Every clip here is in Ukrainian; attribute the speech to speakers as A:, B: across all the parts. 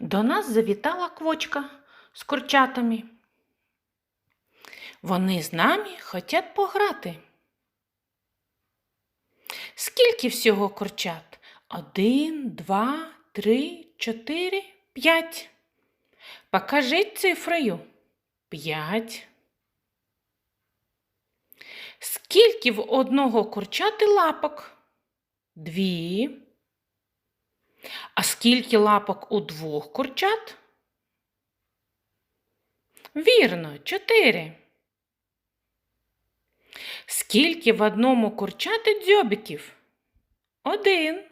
A: До нас завітала квочка з курчатами. Вони з нами хотять пограти. Скільки всього курчат? Один, два, три, чотири, п'ять. Покажіть цифрою. П'ять. Скільки в одного курчати лапок? Дві. А скільки лапок у двох курчат? Вірно, чотири. Скільки в одному курчати дзьобиків? Один.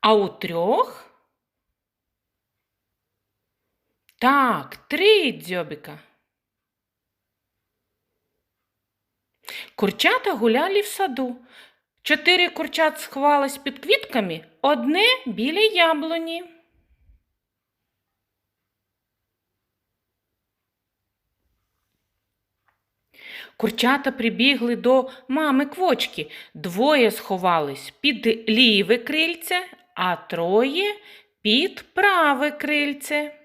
A: А у трьох? Так, три дзьобика. Курчата гуляли в саду. Чотири курчат сховались під квітками, одне біля яблуні. Курчата прибігли до мами квочки. Двоє сховались під ліве крильце, а троє під праве крильце.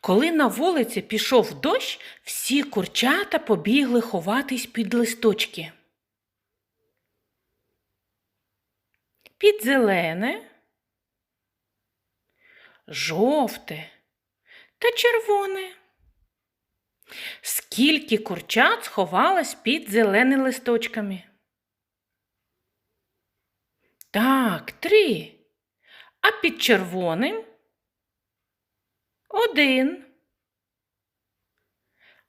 A: Коли на вулиці пішов дощ, всі курчата побігли ховатись під листочки. Під зелене, жовте та червоне. Скільки курчат сховалось під зеленими листочками? Так, три. А під червоним один.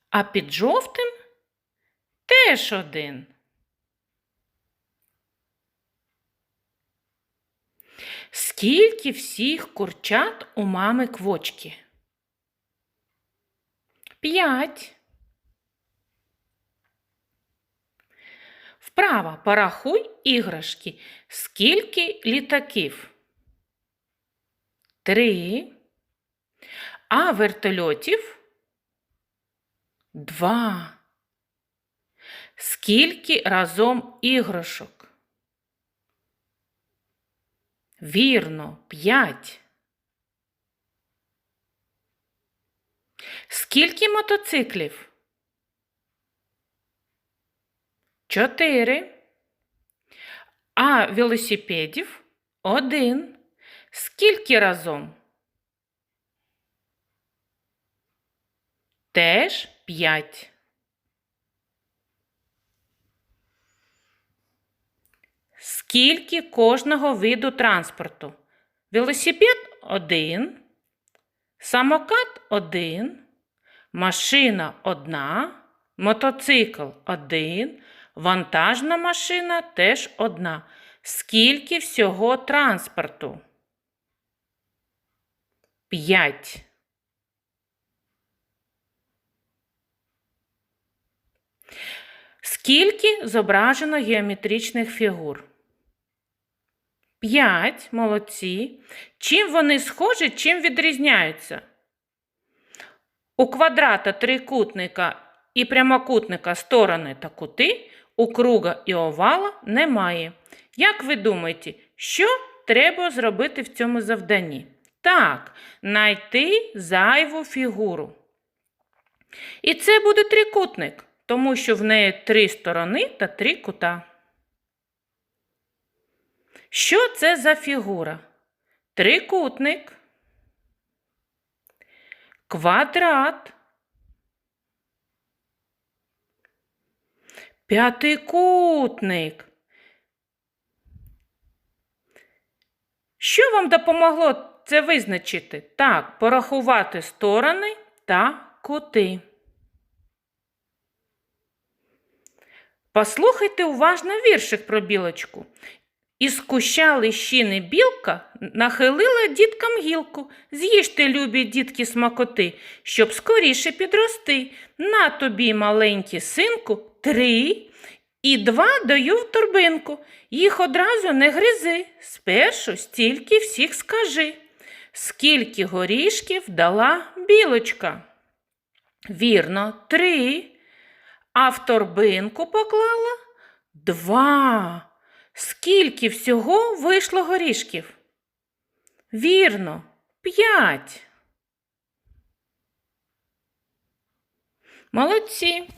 A: А під жовтим теж один. Скільки всіх курчат у мами квочки? П'ять. Вправо порахуй іграшки. Скільки літаків? Три. А вертольотів? Два. Скільки разом іграшок? Вірно, п'ять. Скільки мотоциклів? Чотири. А велосипедів? Один. Скільки разом? Теж п'ять. Скільки кожного виду транспорту? Велосипед один, самокат один, машина одна, мотоцикл один, вантажна машина теж одна. Скільки всього транспорту? П'ять. Скільки зображено геометричних фігур? П'ять. Молодці. Чим вони схожі, чим відрізняються? У квадрата, трикутника і прямокутника сторони та кути, у круга і овала немає. Як ви думаєте, що треба зробити в цьому завданні? Так, знайти зайву фігуру. І це буде трикутник тому що в неї три сторони та три кута. Що це за фігура? Трикутник, квадрат, п'ятикутник. Що вам допомогло це визначити? Так, порахувати сторони та кути. Послухайте уважно віршик про білочку. Із куща лищини білка нахилила діткам гілку. З'їжте, любі дітки смакоти, щоб скоріше підрости. На тобі, маленький синку, три і два даю в торбинку. Їх одразу не гризи. Спершу стільки всіх скажи. Скільки горішків дала білочка? Вірно, три. А в торбинку поклала два. Скільки всього вийшло горішків? Вірно, п'ять. Молодці.